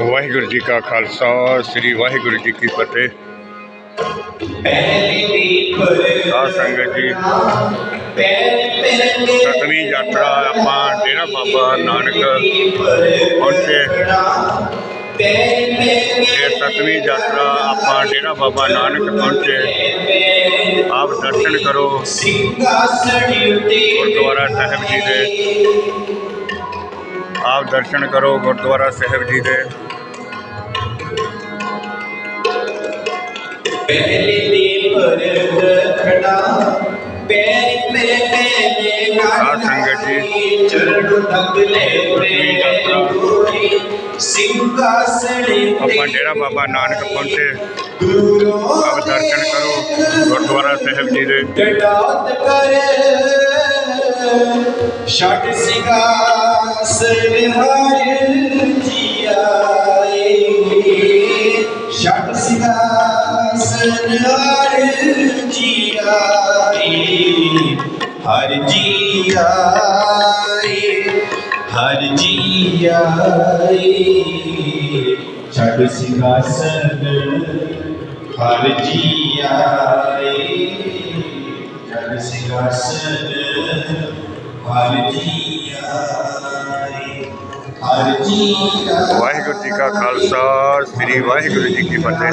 ਵਾਹਿਗੁਰੂ ਜੀ ਕਾ ਖਾਲਸਾ, ਸ੍ਰੀ ਵਾਹਿਗੁਰੂ ਜੀ ਕੀ ਫਤਿਹ। ਸਾਧ ਸੰਗਤ ਜੀ, ਸਤਵੀਂ ਯਾਤਰਾ ਆਪਾਂ ਡੇਰਾ ਬਾਬਾ ਨਾਨਕ ਪਹੁੰਚੇ। ਇਹ ਸਤਵੀਂ ਯਾਤਰਾ ਆਪਾਂ ਡੇਰਾ ਬਾਬਾ ਨਾਨਕ ਪਹੁੰਚੇ। ਆਪ ਦਰਸ਼ਨ ਕਰੋ। ਗੁਰਦੁਆਰਾ ਸਾਹਿਬ ਜੀ ਦੇ। ਆਪ ਦਰਸ਼ਨ ਕਰੋ ਗੁਰਦੁਆਰਾ ਸਾਹਿਬ ਜੀ ਦੇ। ਪਹਿਲੇ ਦੀ ਭਰਤ ਖੜਾ ਪੈਰ ਪੇ ਮੈਨੇ ਸਾਧ ਸੰਗਤ ਜੀ, ਚਰਨ ਤੱਕ ਲੈ ਸਤਵੀਂ ਯਾਤਰਾ। ਸਿੰਘਾਸਣ ਆਪਾਂ ਡੇਰਾ ਬਾਬਾ ਨਾਨਕ ਪਹੁੰਚੇ। ਦੂਰੋਂ ਦਰਸ਼ਨ ਕਰੋ ਗੁਰਦੁਆਰਾ ਸਾਹਿਬ ਜੀ ਦੇ। ਡਡਾਤ ਕਰ? ਛਟ ਸਿੰਘਾਸਣ ਹਰ ਜੀ ਆਏ। ਛੱਡ ਸਿੰਘਾਸਨ ਹਰ ਜੀ ਆਏ। ਹਰ ਜੀ ਆਏ, ਹਰ ਜੀ ਆਏ। ਛਟ ਸਿੰਘਾਸਨ ਹਰ ਜੀ ਆਏ ਛਟ ਸਿੰਘਾਸਨ ਹਰ ਜੀ ਹਰ ਜੀ ਵਾਹਿਗੁਰੂ ਜੀ ਕਾ ਖਾਲਸਾ, ਸ੍ਰੀ ਵਾਹਿਗੁਰੂ ਜੀ ਕੀ ਫਤਿਹ।